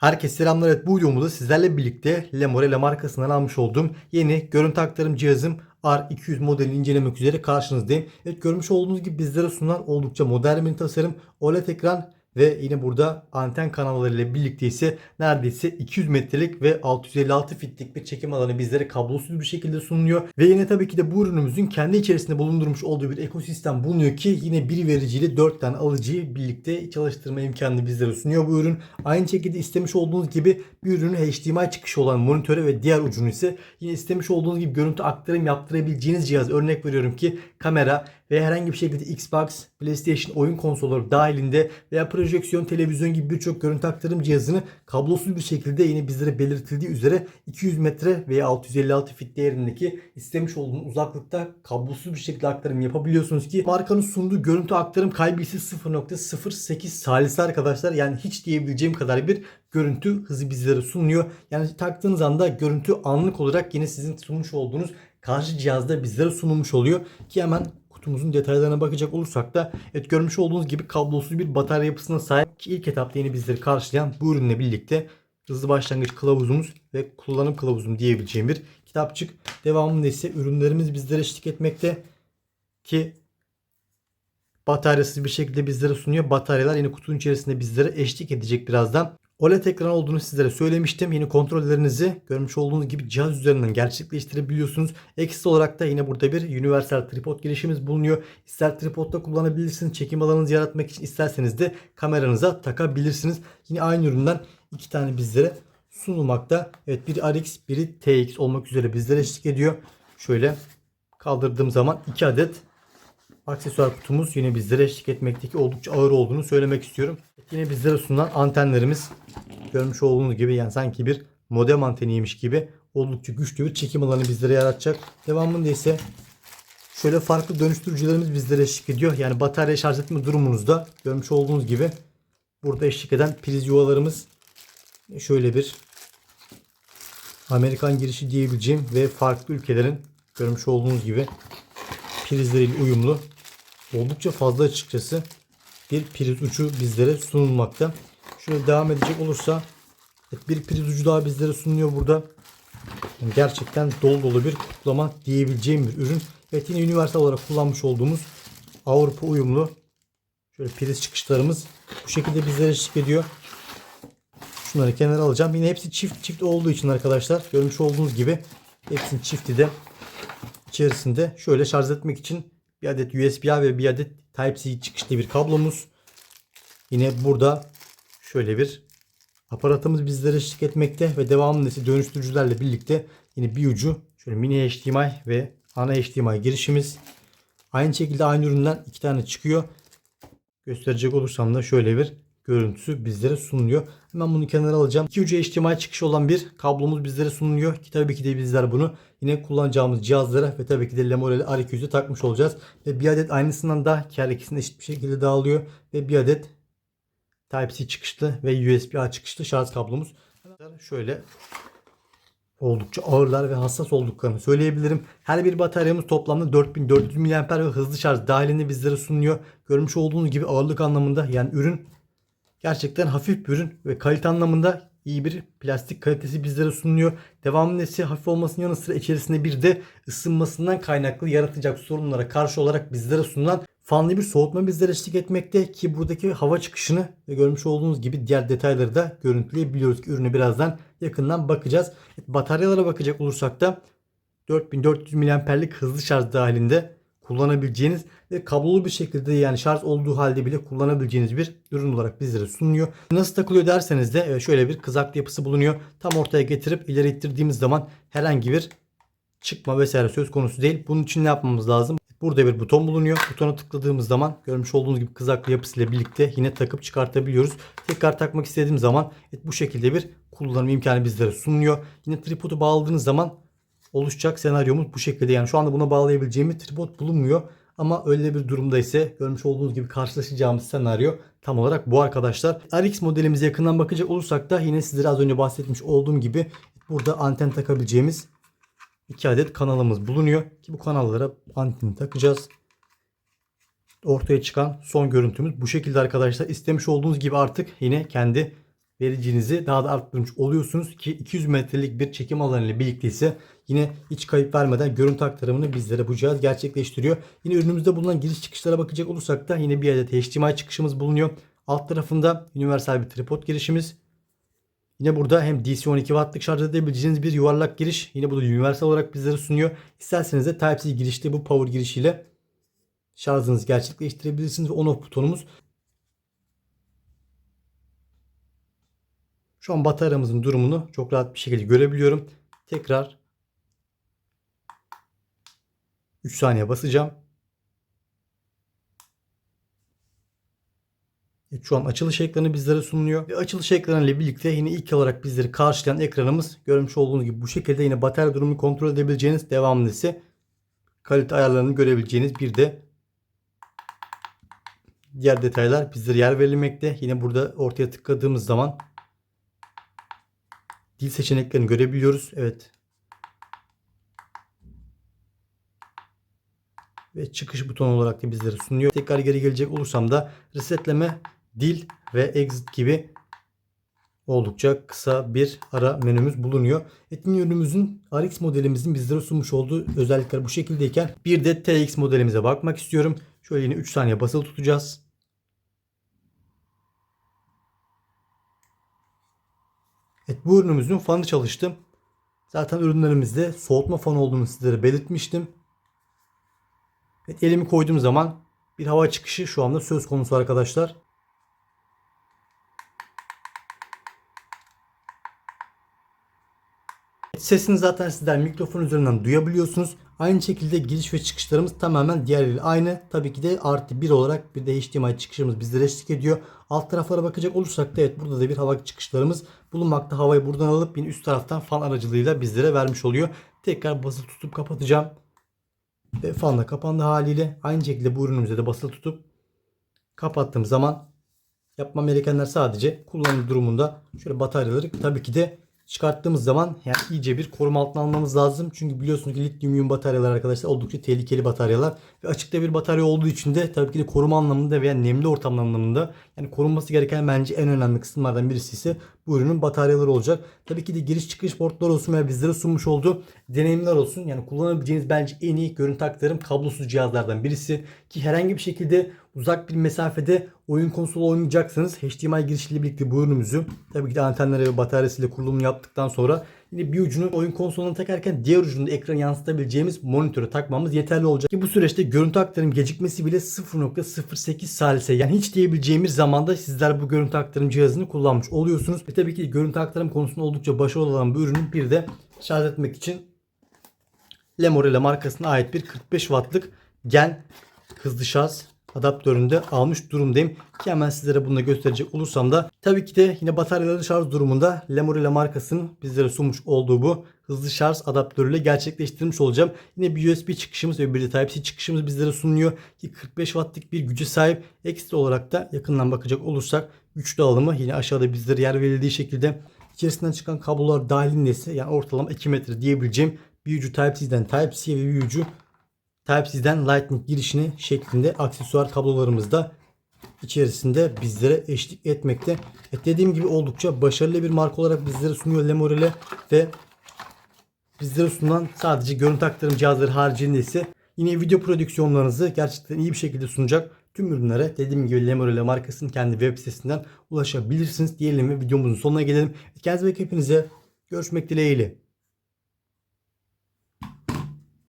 Herkese selamlar. Evet, bu videomuzda sizlerle birlikte Lemore markasından almış olduğum yeni görüntü aktarım cihazım R200 modelini incelemek üzere karşınızdayım. Evet görmüş olduğunuz gibi bizlere sunulan oldukça modern bir tasarım. OLED ekran ve yine burada anten kanalları ile birlikte ise neredeyse 200 metrelik ve 656 fitlik bir çekim alanı bizlere kablosuz bir şekilde sunuluyor. Ve yine tabii ki de bu ürünümüzün kendi içerisinde bulundurmuş olduğu bir ekosistem bulunuyor ki yine bir vericiyle 4 tane alıcıyı birlikte çalıştırma imkanını bizlere sunuyor bu ürün. Aynı şekilde istemiş olduğunuz gibi bir ürünün HDMI çıkışı olan monitöre ve diğer ucunu ise yine istemiş olduğunuz gibi görüntü aktarım yaptırabileceğiniz cihaz. Örnek veriyorum ki kamera ve herhangi bir şekilde Xbox, PlayStation oyun konsolları dahilinde veya projeksiyon, televizyon gibi birçok görüntü aktarım cihazını kablosuz bir şekilde yine bizlere belirtildiği üzere 200 metre veya 656 fit değerindeki istemiş olduğunuz uzaklıkta kablosuz bir şekilde aktarım yapabiliyorsunuz ki markanın sunduğu görüntü aktarım kaybı ise 0.08 salise arkadaşlar. Yani hiç diyebileceğim kadar bir görüntü hızı bizlere sunuyor. Yani taktığınız anda görüntü anlık olarak yine sizin sunmuş olduğunuz karşı cihazda bizlere sunulmuş oluyor ki hemen kutumuzun detaylarına bakacak olursak da evet görmüş olduğunuz gibi kablosuz bir batarya yapısına sahip ki ilk etapta yeni bizleri karşılayan bu ürünle birlikte hızlı başlangıç kılavuzumuz ve kullanım kılavuzum diyebileceğim bir kitapçık. Devamında ise ürünlerimiz bizlere eşlik etmekte ki bataryasız bir şekilde bizlere sunuyor. Bataryalar yine kutunun içerisinde bizlere eşlik edecek birazdan. OLED ekran olduğunu sizlere söylemiştim. Yine kontrollerinizi görmüş olduğunuz gibi cihaz üzerinden gerçekleştirebiliyorsunuz. Ekstra olarak da yine burada bir universal tripod girişimiz bulunuyor. İster tripodda kullanabilirsiniz. Çekim alanınızı yaratmak için isterseniz de kameranıza takabilirsiniz. Yine aynı üründen iki tane bizlere sunulmakta. Evet biri RX biri TX olmak üzere bizlere eşlik ediyor. Şöyle kaldırdığım zaman iki adet aksesuar kutumuz yine bizlere eşlik etmekteki oldukça ağır olduğunu söylemek istiyorum. Yine bizlere sunulan antenlerimiz görmüş olduğunuz gibi yani sanki bir modem anteniymiş gibi oldukça güçlü bir çekim alanı bizlere yaratacak. Devamında ise şöyle farklı dönüştürücülerimiz bizlere eşlik ediyor. Yani batarya şarj etme durumunuzda görmüş olduğunuz gibi burada eşlik eden priz yuvalarımız şöyle bir Amerikan girişi diyebileceğim ve farklı ülkelerin görmüş olduğunuz gibi prizleriyle uyumlu oldukça fazla açıkçası bir priz ucu bizlere sunulmakta. Şöyle devam edecek olursa bir priz ucu daha bizlere sunuluyor burada. Yani gerçekten dolu dolu bir kutlama diyebileceğim bir ürün. Evet yine universal olarak kullanmış olduğumuz Avrupa uyumlu şöyle priz çıkışlarımız bu şekilde bizlere eşlik ediyor. Şunları kenara alacağım. Yine hepsi çift çift olduğu için arkadaşlar görmüş olduğunuz gibi hepsinin çifti de içerisinde şöyle şarj etmek için bir adet USB-A ve bir adet Type-C çıkışlı bir kablomuz. Yine burada şöyle bir aparatımız bizlere eşlik etmekte ve devamında ise dönüştürücülerle birlikte yine bir ucu şöyle mini HDMI ve ana HDMI girişimiz. Aynı şekilde aynı üründen iki tane çıkıyor. Gösterecek olursam da şöyle bir görüntüsü bizlere sunuluyor. Hemen bunu kenara alacağım. İki ucu HDMI çıkışı olan bir kablomuz bizlere sunuluyor. Ki tabii ki de bizler bunu yine kullanacağımız cihazlara ve tabii ki de Lemorel'i R200'e takmış olacağız. Ve bir adet aynısından da her ikisini eşit bir şekilde dağılıyor. Ve bir adet Type-C çıkışlı ve USB-A çıkışlı şarj kablomuz. Şöyle oldukça ağırlar ve hassas olduklarını söyleyebilirim. Her bir bataryamız toplamda 4400 mAh ve hızlı şarj dahilinde bizlere sunuyor. Görmüş olduğunuz gibi ağırlık anlamında yani ürün gerçekten hafif bir ürün ve kalite anlamında iyi bir plastik kalitesi bizlere sunuluyor. Devamında ise hafif olmasının yanı sıra içerisinde bir de ısınmasından kaynaklı yaratacak sorunlara karşı olarak bizlere sunulan fanlı bir soğutma bizlere eşlik etmekte ki buradaki hava çıkışını ve görmüş olduğunuz gibi diğer detayları da görüntüleyebiliyoruz ki ürünü birazdan yakından bakacağız. Bataryalara bakacak olursak da 4400 mAh'lik hızlı şarj dahilinde kullanabileceğiniz ve kablolu bir şekilde yani şarj olduğu halde bile kullanabileceğiniz bir ürün olarak bizlere sunuyor. Nasıl takılıyor derseniz de e, şöyle bir kızaklı yapısı bulunuyor. Tam ortaya getirip ileri ittirdiğimiz zaman herhangi bir çıkma vesaire söz konusu değil. Bunun için ne yapmamız lazım? Burada bir buton bulunuyor. Butona tıkladığımız zaman görmüş olduğunuz gibi kızaklı yapısıyla birlikte yine takıp çıkartabiliyoruz. Tekrar takmak istediğim zaman evet, bu şekilde bir kullanım imkanı bizlere sunuyor. Yine tripodu bağladığınız zaman oluşacak senaryomuz bu şekilde. Yani şu anda buna bağlayabileceğimiz tripod bulunmuyor. Ama öyle bir durumda ise görmüş olduğunuz gibi karşılaşacağımız senaryo tam olarak bu arkadaşlar. RX modelimize yakından bakacak olursak da yine sizlere az önce bahsetmiş olduğum gibi burada anten takabileceğimiz iki adet kanalımız bulunuyor. Ki bu kanallara anteni takacağız. Ortaya çıkan son görüntümüz bu şekilde arkadaşlar. İstemiş olduğunuz gibi artık yine kendi vericinizi daha da arttırmış oluyorsunuz ki 200 metrelik bir çekim alanı ile birlikte ise yine hiç kayıp vermeden görüntü aktarımını bizlere bu cihaz gerçekleştiriyor. Yine ürünümüzde bulunan giriş çıkışlara bakacak olursak da yine bir adet HDMI çıkışımız bulunuyor. Alt tarafında universal bir tripod girişimiz. Yine burada hem DC 12 wattlık şarj edebileceğiniz bir yuvarlak giriş. Yine bu da universal olarak bizlere sunuyor. İsterseniz de Type-C girişte bu power girişiyle şarjınızı gerçekleştirebilirsiniz. Ve on off butonumuz. Şu an bataryamızın durumunu çok rahat bir şekilde görebiliyorum. Tekrar 3 saniye basacağım. Evet, şu an açılış ekranı bizlere sunuluyor. Ve açılış ekranı ile birlikte yine ilk olarak bizleri karşılayan ekranımız görmüş olduğunuz gibi bu şekilde yine batarya durumunu kontrol edebileceğiniz devamlısı kalite ayarlarını görebileceğiniz bir de diğer detaylar bizlere yer verilmekte. Yine burada ortaya tıkladığımız zaman dil seçeneklerini görebiliyoruz. Evet. Ve çıkış butonu olarak da bizlere sunuyor. Tekrar geri gelecek olursam da resetleme, dil ve exit gibi oldukça kısa bir ara menümüz bulunuyor. Etin ürünümüzün RX modelimizin bizlere sunmuş olduğu özellikler bu şekildeyken bir de TX modelimize bakmak istiyorum. Şöyle yine 3 saniye basılı tutacağız. Evet bu ürünümüzün fanı çalıştı. Zaten ürünlerimizde soğutma fanı olduğunu sizlere belirtmiştim. Evet, elimi koyduğum zaman bir hava çıkışı şu anda söz konusu arkadaşlar. Sesini zaten sizler mikrofon üzerinden duyabiliyorsunuz. Aynı şekilde giriş ve çıkışlarımız tamamen diğerleriyle aynı. Tabii ki de artı bir olarak bir de HDMI çıkışımız bizlere eşlik ediyor. Alt taraflara bakacak olursak da evet burada da bir hava çıkışlarımız bulunmakta. Havayı buradan alıp yine üst taraftan fan aracılığıyla bizlere vermiş oluyor. Tekrar basılı tutup kapatacağım. Ve fan da kapandı haliyle. Aynı şekilde bu ürünümüzde de basılı tutup kapattığım zaman yapmam gerekenler sadece kullanım durumunda şöyle bataryaları tabii ki de çıkarttığımız zaman yani iyice bir koruma altına almamız lazım. Çünkü biliyorsunuz ki lityum iyon bataryalar arkadaşlar oldukça tehlikeli bataryalar. Ve açıkta bir batarya olduğu için de tabii ki de koruma anlamında veya nemli ortam anlamında yani korunması gereken bence en önemli kısımlardan birisi ise bu ürünün bataryaları olacak. Tabii ki de giriş çıkış portları olsun veya bizlere sunmuş olduğu deneyimler olsun. Yani kullanabileceğiniz bence en iyi görüntü aktarım kablosuz cihazlardan birisi. Ki herhangi bir şekilde uzak bir mesafede oyun konsolu oynayacaksanız HDMI girişiyle birlikte bu ürünümüzü tabii ki de antenlere ve bataryasıyla kurulumunu yaptıktan sonra yine bir ucunu oyun konsoluna takarken diğer ucunu ekran yansıtabileceğimiz monitöre takmamız yeterli olacak. Ki bu süreçte görüntü aktarım gecikmesi bile 0.08 salise yani hiç diyebileceğimiz zamanda sizler bu görüntü aktarım cihazını kullanmış oluyorsunuz. Ve tabii ki görüntü aktarım konusunda oldukça başarılı olan bu ürünün bir de şarj etmek için Lemorella markasına ait bir 45 wattlık gen hızlı şarj adaptöründe almış durumdayım. Ki hemen sizlere bunu da gösterecek olursam da tabii ki de yine bataryaları şarj durumunda Lemorella markasının bizlere sunmuş olduğu bu hızlı şarj adaptörüyle gerçekleştirmiş olacağım. Yine bir USB çıkışımız ve bir de Type-C çıkışımız bizlere sunuluyor. Ki 45 wattlık bir güce sahip. Ekstra olarak da yakından bakacak olursak güç dağılımı yine aşağıda bizlere yer verildiği şekilde içerisinden çıkan kablolar dahilinde yani ortalama 2 metre diyebileceğim bir ucu Type-C'den Type-C'ye ve bir ucu Type-C'den Lightning girişini şeklinde aksesuar kablolarımız da içerisinde bizlere eşlik etmekte. Evet dediğim gibi oldukça başarılı bir marka olarak bizlere sunuyor Lemorele ve bizlere sunulan sadece görüntü aktarım cihazları haricinde ise yine video prodüksiyonlarınızı gerçekten iyi bir şekilde sunacak tüm ürünlere dediğim gibi Lemorele markasının kendi web sitesinden ulaşabilirsiniz. Diyelim ve videomuzun sonuna gelelim. Kendinize ve hepinize görüşmek dileğiyle.